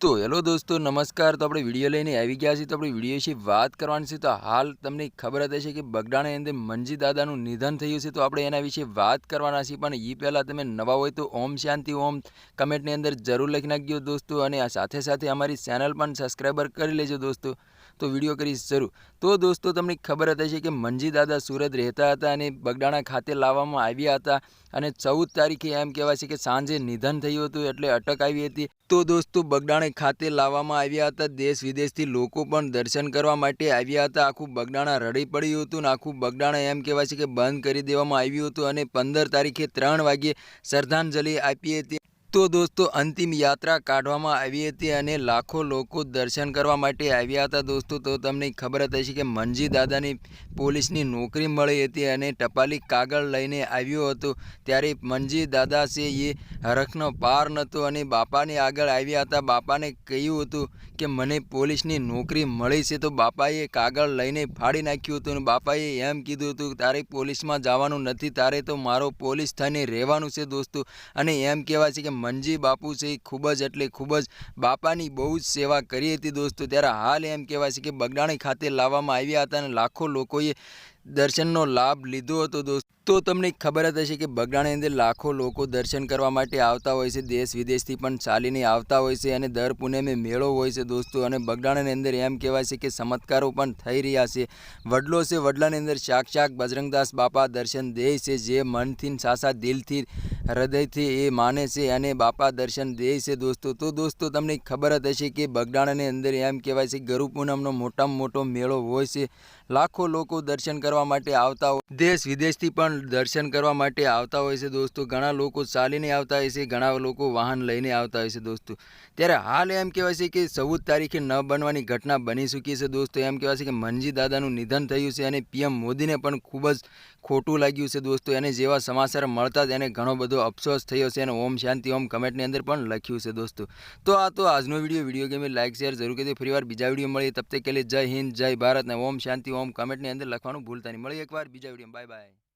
તો હેલો દોસ્તો, નમસ્કાર. તો આપણે વીડિયો લઈને આવી ગયા છીએ. તો આપણે વીડિયો વિશે વાત કરવાની છે. તો હાલ તમને ખબર જ હશે કે બગડાણાની અંદર મંજી દાદાનું નિધન થયું છે. તો આપણે એના વિશે વાત કરવાના છીએ. પણ એ પહેલાં તમે નવા હોય તો ઓમ શાંતિ, ઓમ કમેન્ટની અંદર જરૂર લખી નાખજો દોસ્તો. અને સાથે સાથે અમારી ચેનલ પણ સબસ્ક્રાઈબર કરી લેજો દોસ્તો. તો વીડિયો કરીશ જરૂર. તો દોસ્તો, તમને ખબર હતી છે કે મંજી દાદા સુરત રહેતા હતા અને બગડાણા ખાતે લાવવામાં આવ્યા હતા અને ચૌદ તારીખે એમ કહેવાય છે કે સાંજે નિધન થયું હતું એટલે અટક આવી હતી. તો દોસ્તો, બગડાણે ખાતે લાવવામાં આવ્યા હતા. દેશ વિદેશથી લોકો પણ દર્શન કરવા માટે આવ્યા હતા. આખું બગડાણા રડી પડ્યું હતું ને આખું બગડાણા એમ કહેવાય છે કે બંધ કરી દેવામાં આવ્યું હતું અને પંદર તારીખે ત્રણ વાગ્યે શ્રદ્ધાંજલિ આપી હતી તો દોસ્તો, અંતિમ યાત્રા કાઢવામાં આવી હતી અને લાખો લોકો દર્શન કરવા માટે આવ્યા હતા દોસ્તો. તો તમને ખબર જ હશે કે મનજી દાદાની પોલીસની નોકરી મળી હતી અને ટપાલી કાગળ લઈને આવ્યો હતો. ત્યારે મનજી દાદા છે એ હરખનો પાર નહોતો અને બાપાને આગળ આવ્યા હતા. બાપાને કહ્યું હતું કે મને પોલીસની નોકરી મળી છે તો બાપાએ કાગળ લઈને ફાડી નાખ્યું હતું અને બાપાએ એમ કીધું હતું, તારે પોલીસમાં જવાનું નથી, તારે તો મારો પોલીસ થઈને રહેવાનું છે દોસ્તો. અને એમ કહેવાય છે કે મંજી બાપુ છે ખૂબ જ એટલે ખૂબ જ બાપાની બહુ જ સેવા કરી હતી દોસ્તો. ત્યારે હાલ એમ કહેવાય છે કે બગડાણી ખાતે લાવવામાં આવ્યા હતા અને લાખો લોકોએ દર્શનનો લાભ લીધો હતો દોસ્તો. તમને ખબર જ હશે કે બગડાની અંદર લાખો લોકો દર્શન કરવા માટે આવતા હોય છે, દેશ વિદેશથી પણ ચાલીને આવતા હોય છે અને દર પૂનમે મેળો હોય છે દોસ્તો. અને બગડાણાની અંદર એમ કહેવાય છે કે ચમત્કારો પણ થઈ રહ્યા છે. વડલો છે, વડલાની અંદર સાક્ષાત બજરંગદાસ બાપા દર્શન દે છે, જે મનથી સાસા દિલથી, હૃદયથી એ માને છે અને બાપા દર્શન દે છે દોસ્તો. તો દોસ્તો, તમને ખબર જ હશે કે બગડાણાની અંદર એમ કહેવાય છે ગરુ પૂનમનો મોટામાં મોટો મેળો હોય છે. લાખો લોકો દર્શન કરવા માટે આવતા હોય. દેશ વિદેશથી પણ દર્શન કરવા માટે આવતા હોય છે દોસ્તો. ઘણા લોકો ચાલીને આવતા હોય છે, ઘણા લોકો વાહન લઈને આવતા હોય છે દોસ્તો. ત્યારે હાલ એમ કહેવાય છે કે ચૌદ તારીખે ન બનવાની ઘટના બની ચૂકી છે દોસ્તો. એમ કહેવાય છે કે મનજી દાદાનું નિધન થયું છે અને પીએમ મોદીને પણ ખૂબ જ ખોટું લાગ્યું છે દોસ્તો. એને જેવા સમાચાર મળતા જ એને ઘણો બધો અફસોસ થયો છે અને ઓમ શાંતિ ઓમ કમેન્ટની અંદર પણ લખ્યું છે દોસ્તો. તો આ તો આજનો વીડિયો. વીડિયો ગમે લાઇક શેર જરૂર કરી ફરીવાર બીજા વીડિયો મળીએ. તબ તક કે જય હિન્દ, જય ભારત ને ઓમ શાંતિ ઓમ કમેન્ટની અંદર લખવાનું ભૂલતા નહીં. મળીએ એકવાર બીજા વીડિયો બાય બાય.